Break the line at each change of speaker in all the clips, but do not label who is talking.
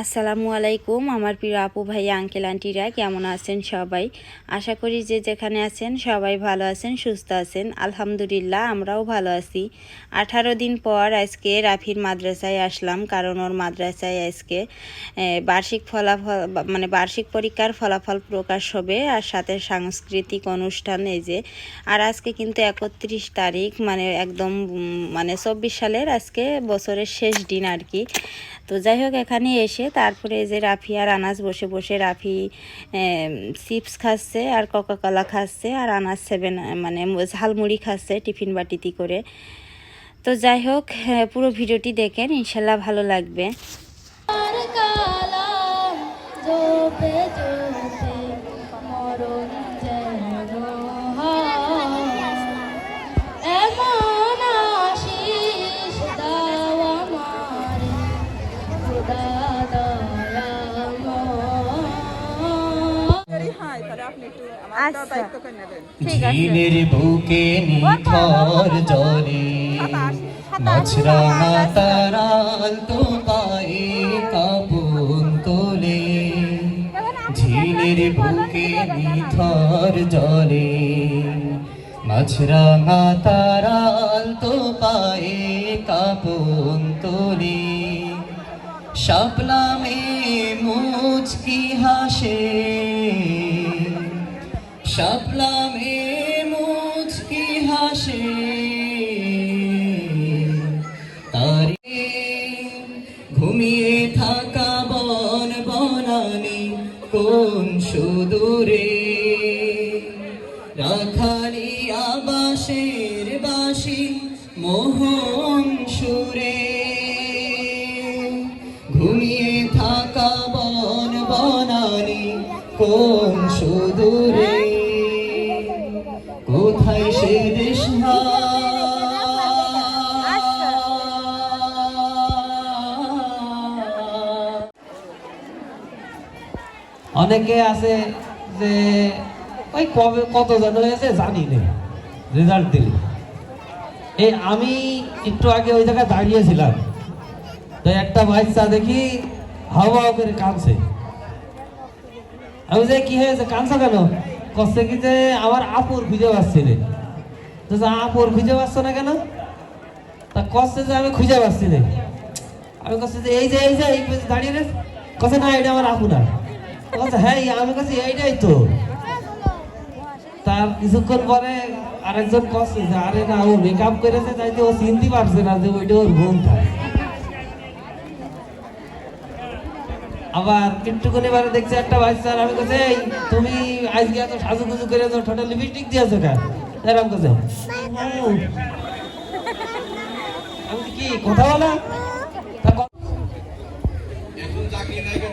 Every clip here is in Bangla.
আসসালামু আলাইকুম, আমার প্রিয় আপু ভাই আঙ্কেল, আন্টিরা, কেমন আছেন সবাই? আশা করি যে যেখানে আছেন সবাই ভালো আছেন, সুস্থ আছেন। আলহামদুলিল্লাহ, আমরাও ভালো আছি। আঠারো দিন পর আজকে রাফির মাদ্রাসায় আসলাম, কারণ ওর মাদ্রাসায় আজকে বার্ষিক ফলাফল মানে বার্ষিক পরীক্ষার ফলাফল প্রকাশ হবে আর সাথে সাংস্কৃতিক অনুষ্ঠান এই যে। আর আজকে কিন্তু একত্রিশ তারিখ মানে একদম মানে চব্বিশ সালের আজকে বছরের শেষ দিন আর কি। তো যাই হোক, এখানে এসে তারপরে যে রাফি আর আনাজ বসে বসে রাফি চিপস খাচ্ছে আর কোকা কোলা খাচ্ছে আর আনাজ সেভেন মানে ঝালমুড়ি খাচ্ছে টিফিন বাটিতি করে। তো যাই হোক পুরো ভিডিওটি দেখেন, ইনশাল্লাহ ভালো লাগবে।
ঝিলের বুকে নিথর জলে মাছরাঙা তারাল তো পায়ে কাপুন তোলে। ঝিলের বুকে নিথর জলে মাছরাঙা তারাল তো পায়ে কাপুন তোলে। শাপলামে মুচকি হাসে শাপলামে মুচকি
অনেকে আছে যে, ওই কবে কত জন হয়েছে জানি না রেজাল্ট দিলি। এই আমি একটু আগে ওই জায়গায় দাঁড়িয়েছিলাম, তো একটা বাচ্চা দেখি হাওয়া করে কাঁদছে। আমি যে, কি হয়েছে, কাঁদছো কেন? কষ্ট কি যে, আমার আপুর খুঁজে পাচ্ছি না। তো আপুর খুঁজে পাচ্ছ না কেন? তা কষ্টে যে, আমি খুঁজে পাচ্ছি না। আমি কাছে যে, এই যে এই যে, এই দাঁড়িয়ে রে কাছে না, এটা আমার আপু না। বলছে হ্যাঁ তার কিছুক্ষণ পরে আরেকজন কষ্ট আরে না, ও মেকআপ করেছে, তাইতে ও চিনতে পারছে না যে ওইটা ওর থাকে আবার একটুখানি এবারে দেখছি একটা বাচ্চা আমি কাছে তুমি আজকে এত সাজুগুজু করে তো ঠোঁটে লিপস্টিক দিয়েছ কেন? এরকম কাছে আমি কি, কথা বলা?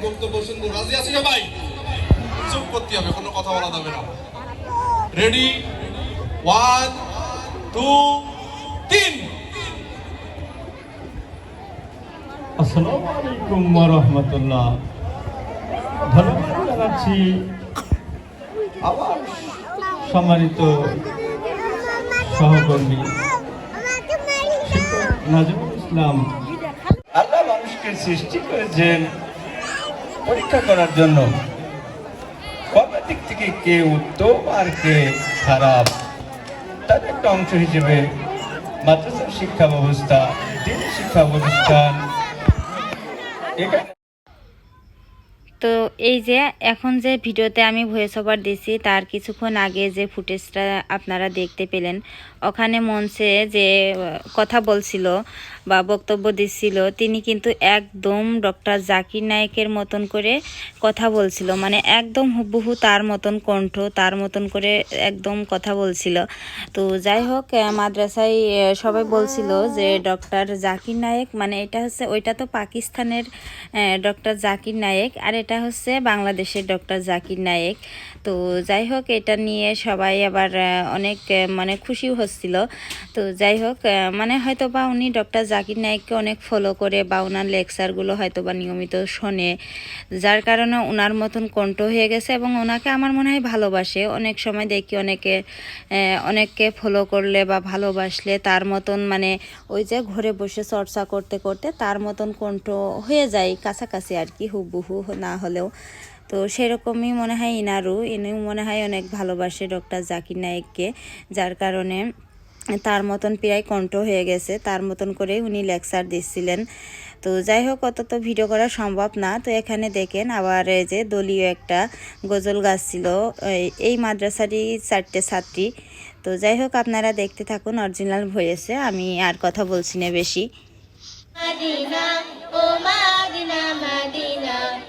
বক্তব্য শুনব। রাজি আছি সবাই? চুপ করতে হবে, কোনো কথা বলা যাবে না। রেডি ওয়ান টু তিন।
আসসালামু আলাইকুম ওয়া রাহমাতুল্লাহ ধন্যবাদ জানাচ্ছি আবার সম্মানিত সহকর্মী ইসলাম। আল্লাহ মানুষকে সৃষ্টি করেছেন পরীক্ষা করার জন্য। কবে দিক থেকে কে উত্তম আর কে খারাপ? তার একটা অংশ হিসেবে মাদ্রাসার শিক্ষা ব্যবস্থা, দিন শিক্ষা প্রতিষ্ঠান
তো এই যে এখন যে ভিডিওতে আমি ভয়েস ওভার দিছি তার কিছুক্ষণ আগে যে ফুটেজটা আপনারা দেখতে পেলেন ওখানে মঞ্চে যে কথা বলছিল বা বক্তব্য দিচ্ছিল, তিনি কিন্তু একদম ডক্টর জাকির নায়েকের মতন করে কথা বলছিল। মানে একদম হুবহু তার মতন কণ্ঠ, তার মতন করে একদম কথা বলছিল। তো যাই হোক মাদ্রাসায় সবাই বলছিল যে, ডক্টর জাকির নায়েক মানে এটা হচ্ছে, ওইটা তো পাকিস্তানের ডক্টর জাকির নায়েক, আর এটা হচ্ছে বাংলাদেশের ডক্টর জাকির নায়েক। তো যাই হোক, এটা নিয়ে সবাই আবার অনেক মানে খুশি হচ্ছে। করছিল। তো যাই হোক মানে হয়তো বা উনি ডক্টর জাকির নায়েককে অনেক ফলো করে বা ওনার লেকচারগুলো হয়তো বা নিয়মিত শোনে, যার কারণে ওনার মতন কণ্ঠ হয়ে গেছে এবং ওনাকে আমার মনে হয় ভালোবাসে। অনেক সময় দেখি অনেকে অনেককে ফলো করলে বা ভালোবাসলে তার মতন মানে ওই যে ঘরে বসে চর্চা করতে করতে তার মতন কণ্ঠ হয়ে যায় কাছাকাছি আর কি, হুবহু না হলেও। তো সেরকমই মনে হয় ইনারু। ইনি মনে হয় অনেক ভালোবাসে ডক্টর জাকির নায়েককে, যার কারণে তার মতন প্রায় কণ্ঠ হয়ে গেছে। তার মতন করে উনি লেকচার দিচ্ছিলেন। তো যাই হোক অত তো ভিডিও করা সম্ভব না। তো এখানে দেখেন আবার এই যে দলীয় একটা গজল গাছ ছিল এই- মাদ্রাসারই চারটে ছাত্রী। তো যাই হোক, আপনারা দেখতে থাকুন অরিজিনাল ভয়েসে। আমি আর কথা বলছি না বেশি।
মদিনা, ও মদিনা মদিনা।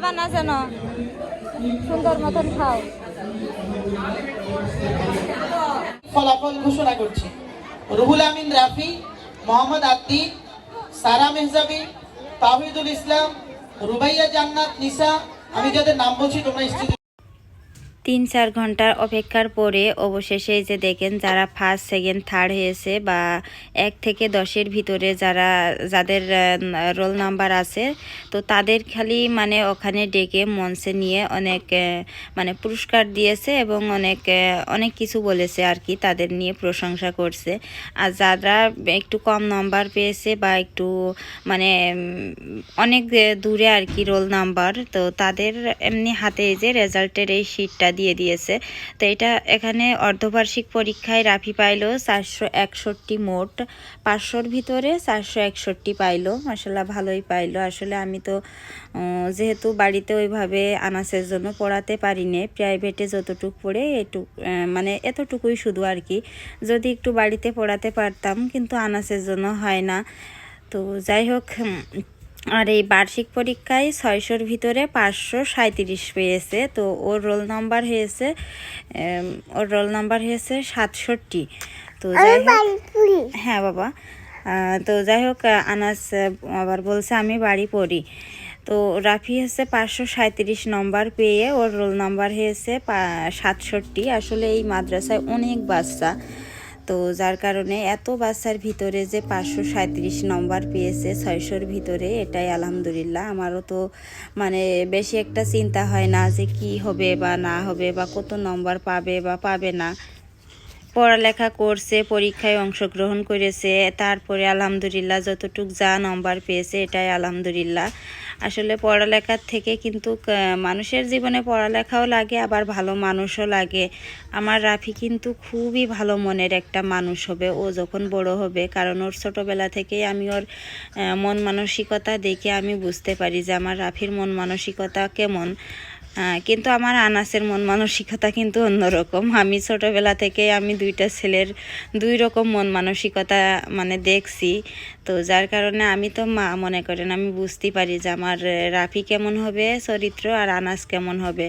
খেলা না যেন সুন্দর মতন খাও।
ফলাফল ঘোষণা করছি। রুহুল আমিন, রাফি, মোহাম্মদ আদ্দিন, সারা মেহজাবি, তাহিদুল ইসলাম, রুবাইয়া জান্নাত, নিসা, আমি যাদের নাম বলছি তোমরা
তিন চার ঘণ্টার অপেক্ষার পরে অবশেষে যে দেখেন যারা ফার্স্ট সেকেন্ড থার্ড হয়েছে বা এক থেকে দশের ভিতরে যারা, যাদের রোল নাম্বার আছে, তো তাদের খালি মানে ওখানে ডেকে মঞ্চে নিয়ে অনেক মানে পুরস্কার দিয়েছে এবং অনেক অনেক কিছু বলেছে আর কি তাদের নিয়ে প্রশংসা করছে। আর যারা একটু কম নাম্বার পেয়েছে বা একটু মানে অনেক দূরে আর কি রোল নাম্বার তো তাদের এমনি হাতে যে রেজাল্টের এই শিটটা দিয়ে দিয়েছে। তো এটা এখানে অর্ধবার্ষিক পরীক্ষায় রাফি পাইলো চারশো একষট্টি মোট। পাঁচশোর ভিতরে চারশো একষট্টি পাইলো। মাসাল্লাহ ভালোই পাইলো। আসলে আমি তো যেহেতু বাড়িতে ওইভাবে আনাসের জন্য পড়াতে পারি নে প্রাইভেটে যতটুকু পড়ে এটুক মানে এতটুকুই শুধু আর কি। যদি একটু বাড়িতে পড়াতে পারতাম, কিন্তু আনাসের জন্য হয় না। তো যাই হোক আর এই বার্ষিক পরীক্ষায় ছয়শোর ভিতরে পাঁচশো সাঁত্রিশ পেয়েছে। তো ওর রোল নাম্বার হয়েছে ওর রোল নাম্বার হয়েছে সাতষট্টি। তো যাই হোক হ্যাঁ বাবা। তো যাই হোক আনাস আবার বলছে আমি বাড়ি পড়ি। তো রাফি হচ্ছে পাঁচশো সাঁত্রিশ নম্বর পেয়ে ওর রোল নাম্বার হয়েছে সাতষট্টি। আসলে এই মাদ্রাসায় অনেক বাচ্চা। তো যার কারণে এত বাচ্চার ভিতরে যে পাঁচশো সাঁত্রিশ নম্বর পেয়েছে, ছয়শোর ভিতরে, এটাই আলহামদুলিল্লাহ। আমারও তো মানে বেশি একটা চিন্তা হয় না যে কি হবে বা না হবে বা কত নম্বর পাবে বা পাবে না। পড়ালেখা করছে, পরীক্ষায় অংশগ্রহণ করেছে, তারপরে আলহামদুলিল্লাহ যতটুক যা নম্বর পেয়েছে, এটাই আলহামদুলিল্লাহ। আসলে পড়ালেখার থেকে কিন্তু মানুষের জীবনে পড়ালেখাও লাগে, আবার ভালো মানুষও লাগে। আমার রাফি কিন্তু খুবই ভালো মনের একটা মানুষ হবে, ও যখন বড় হবে, কারণ ওর ছোটোবেলা থেকেই আমি ওর মন মানসিকতা দেখে আমি বুঝতে পারি যে আমার রাফির মন মানসিকতা কেমন। কিন্তু আমার আনাসের মন মানসিকতা কিন্তু অন্যরকম। আমি ছোটবেলা থেকে আমি দুইটা ছেলের দুই রকম মন মানসিকতা মানে দেখছি। তো যার কারণে আমি তো মা, মনে করেন আমি বুঝতে পারি যে আমার রাফি কেমন হবে চরিত্র আর আনাস কেমন হবে।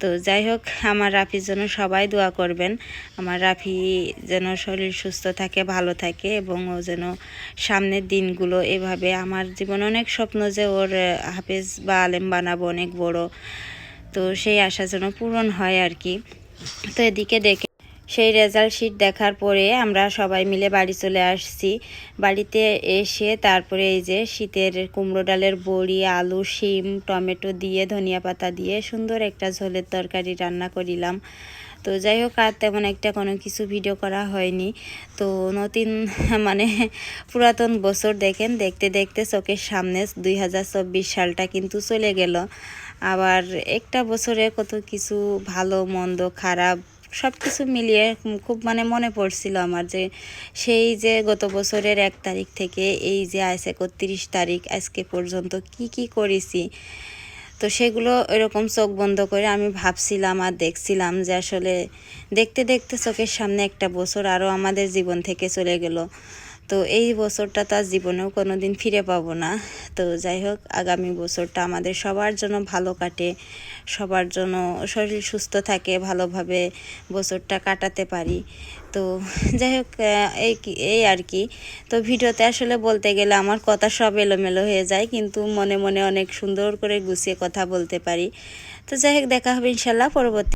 তো যাই হোক, আমার রাফির জন্য সবাই দোয়া করবেন। আমার রাফি যেন শরীর সুস্থ থাকে, ভালো থাকে এবং ও যেন সামনের দিনগুলো এভাবে, আমার জীবনে অনেক স্বপ্ন যে ওর হাফেজ বা আলেম বানাবো, অনেক বড়। তো সেই আশা যেন পূরণ হয় আর কি। তো এদিকে দেখে সেই রেজাল্ট শিট দেখার পরে আমরা সবাই মিলে বাড়ি চলে আসছি। বাড়িতে এসে তারপরে এই যে শীতের কুমড়ো ডালের বড়ি, আলু, শিম, টমেটো দিয়ে, ধনিয়া পাতা দিয়ে সুন্দর একটা ঝোলের তরকারি রান্না করিলাম। তো যাই হোক, আর তেমন একটা কোনো কিছু ভিডিও করা হয়নি। তো নতুন মানে পুরাতন বছর দেখেন, দেখতে দেখতে চোখের সামনে দুই হাজার চব্বিশ সালটা কিন্তু চলে গেল। আবার একটা বছরে কত কিছু ভালো, মন্দ, খারাপ সব কিছু মিলিয়ে খুব মানে মনে পড়ছিল আমার যে সেই যে গত বছরের এক তারিখ থেকে এই যে আজ একত্রিশ তারিখ আজকে পর্যন্ত কি কি করেছি? তো সেগুলো এরকম চোখ বন্ধ করে আমি ভাবছিলাম আর দেখছিলাম যে আসলে দেখতে দেখতে চোখের সামনে একটা বছর আরও আমাদের জীবন থেকে চলে গেল। তো এই বছরটা তার জীবনেও কোনো দিন ফিরে পাবো না। তো যাই হোক, আগামী বছরটা আমাদের সবার জন্য ভালো কাটে, সবার জন্য শরীর সুস্থ থাকে, ভালোভাবে বছরটা কাটাতে পারি। তো যাই হোক এই এই আর কি। তো ভিডিওতে আসলে বলতে গেলে আমার কথা সব এলোমেলো হয়ে যায়, কিন্তু মনে মনে অনেক সুন্দর করে গুছিয়ে কথা বলতে পারি। তো যাই হোক, দেখা হবে ইনশাল্লাহ পরবর্তী